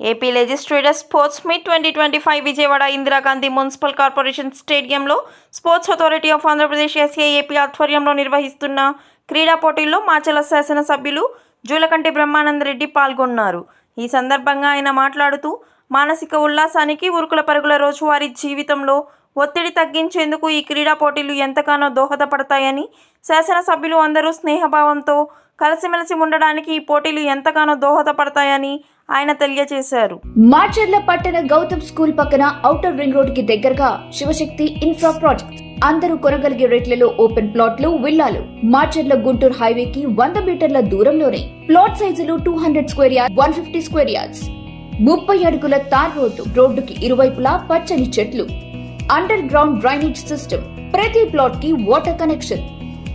AP legislator sports meet twenty twenty five Vijayawada Indira Gandhi municipal corporation స్టేడియంలో sports authority of Andhra Pradesh SAAP ఆధ్వర్యంలో నిర్వహిస్తున్న క్రీడా పోటీల్లో మాచల శాసనసభ్యులు జూలకంటి బ్రహ్మానందరెడ్డి పాల్గొన్నారు. ఈ సందర్భంగా ఆయన మాట్లాడుతూ మానసిక ఉల్లాసానికి ఉరుకుల పరుగుల రోజువారీ జీవితంలో ఒత్తిడి తగ్గించేందుకు ఈ క్రీడా పోటీలు ఎంతగానో దోహదపడతాయని శాసనసభ్యులు అందరూ స్నేహభావంతో కలిసిమెలిసి ఉండడానికి ఈ పోటీలు ఎంతగానో దోహదపడతాయని ఆయన తెలియజేశారు. మార్చర్ల పట్టణ గౌతమ్ స్కూల్ పక్కన ఔటర్ రింగ్ రోడ్కి దగ్గరగా శివశక్తి ఇన్ఫ్రా ప్రాజెక్ట్. అందరూ కొనగలిగే రేట్లలో ఓపెన్ ప్లాట్లు విల్లాలు. మార్చర్ల గుంటూరు హైవే కి వంద మీటర్ల దూరంలోనే. ప్లాట్ సైజులు two hundred square yard one fifty square yards. ముప్పై అడుగుల తార్ రోడ్డు రోడ్డుకి ఇరువైపులా పచ్చని చెట్లు. Underground drainage system. ప్రతి ప్లాట్కి వాటర్ కనెక్షన్.